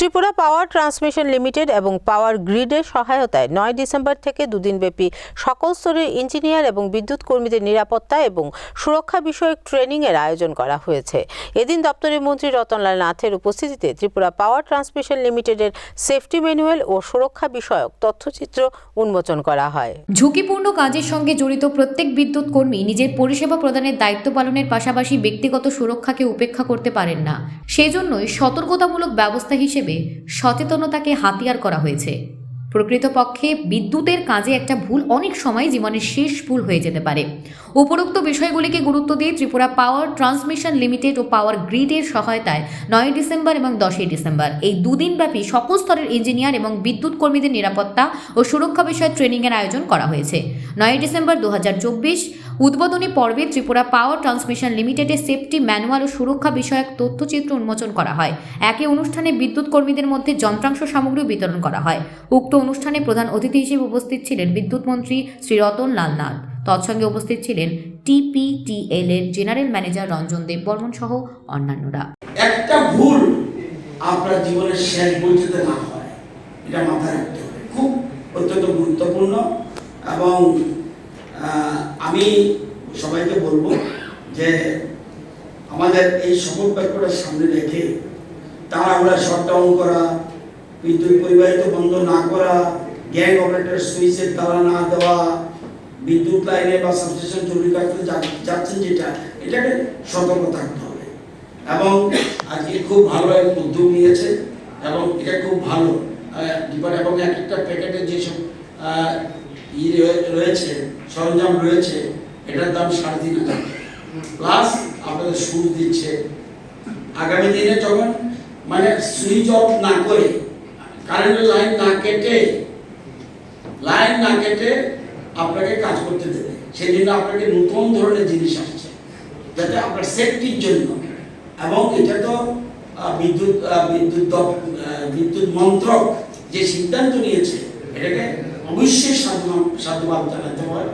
Tripura power transmission limited এবং পাওয়ার গ্রিডের সহায়তায় নয় ডিসেম্বর থেকে দুদিনব্যাপী সকল স্তরের ইঞ্জিনিয়ার এবং বিদ্যুৎ কর্মীদের নিরাপত্তা এবং সুরক্ষা বিষয়ক ট্রেনিংয়ের আয়োজন করা হয়েছে। এদিন দপ্তরের মন্ত্রী রতনলাল নাথের উপস্থিতিতে ত্রিপুরা পাওয়ার ট্রান্সমিশন লিমিটেডের সেফটি ম্যানুয়াল ও সুরক্ষা বিষয়ক তথ্যচিত্র উন্মোচন করা হয়। ঝুঁকিপূর্ণ কাজের সঙ্গে জড়িত প্রত্যেক বিদ্যুৎ কর্মী নিজের পরিষেবা প্রদানের দায়িত্ব পালনের পাশাপাশি ব্যক্তিগত সুরক্ষাকে উপেক্ষা করতে পারেন না। সেজন্যই সতর্কতামূলক ব্যবস্থা হিসেবে সচেতনতাকে হাতিয়ার করা হয়েছে। প্রকৃতপক্ষে বিদ্যুতের কাজে একটা ভুল অনেক সময় জীবনের শেষ ভুল হয়ে যেতে পারে। উপরোক্ত বিষয়গুলিকে গুরুত্ব দিয়ে ত্রিপুরা পাওয়ার ট্রান্সমিশন লিমিটেড ও পাওয়ার গ্রিডের সহায়তায় নয় ডিসেম্বর এবং দশই ডিসেম্বর এই দুদিনব্যাপী সকল স্তরের ইঞ্জিনিয়ার এবং বিদ্যুৎ কর্মীদের নিরাপত্তা ও সুরক্ষা বিষয়ে ট্রেনিংয়ের আয়োজন করা হয়েছে। নয় ডিসেম্বর দু হাজার চব্বিশ উদ্বোধনী পর্বে ত্রিপুরা পাওয়ার ট্রান্সমিশন লিমিটেডের সেফটি ম্যানুয়াল ও সুরক্ষা বিষয়ক তথ্যচিত্র উন্মোচন করা হয়। একই অনুষ্ঠানে বিদ্যুৎ কর্মীদের মধ্যে যন্ত্রাংশ সামগ্রী বিতরণ করা হয়। উক্ত অনুষ্ঠানে প্রধান অতিথি হিসেবে উপস্থিত ছিলেন বিদ্যুৎ মন্ত্রী শ্রী রতন লাল নাথ। তৎসঙ্গে উপস্থিত ছিলেন টিপিটিএল এর জেনারেল ম্যানেজার রঞ্জন দেব বর্মন সহ অন্যান্যরা। একটা ভুল আপনার জীবনের শেষ না হয়, এটা মাথায় রাখতে হবে। খুব অত্যন্ত গুরুত্বপূর্ণ এবং আমি সবাইকে বলব যে আমাদের এই সকল ব্যাপারটা সামনে রেখে তারা আমরা শটডাউন করা বিদ্যুৎ পরিবাহিত বন্ধ না করা গ্যাং অপারেটর সুইচের তালা না দেওয়া, বিদ্যুৎ লাইনে বা সাবস্টেশন জরুরি কাজে যা- যাচ্ছেন যেটা, এটাকে সতর্ক থাকতে হবে। এবং আজকে খুব ভালো এক উদ্যোগ নিয়েছে এবং এটা খুব ভালো এবং এক একটা প্যাকেটে যেসব ই রয়ে- রয়েছে, সরঞ্জাম রয়েছে, এটার দাম সাড়ে তিন হাজার। প্লাস আপনাদের দিচ্ছে। আগামী দিনে যখন মানে সুইচ অফ না করে কারেন্টের লাইন না কেটে লাইন না কেটে আপনাকে কাজ করতে দেবে। সেই জন্য আপনাকে নতুন ধরনের জিনিস আসছে। যাতে আপনার সেফটির জন্য। এবং এটা তো বিদ্যুৎ বিদ্যুৎ বিদ্যুৎ মন্ত্রক যে সিদ্ধান্ত নিয়েছে এটাকে অবশ্যই সাধুবাদ সাধুবাদ জানাতে হয়।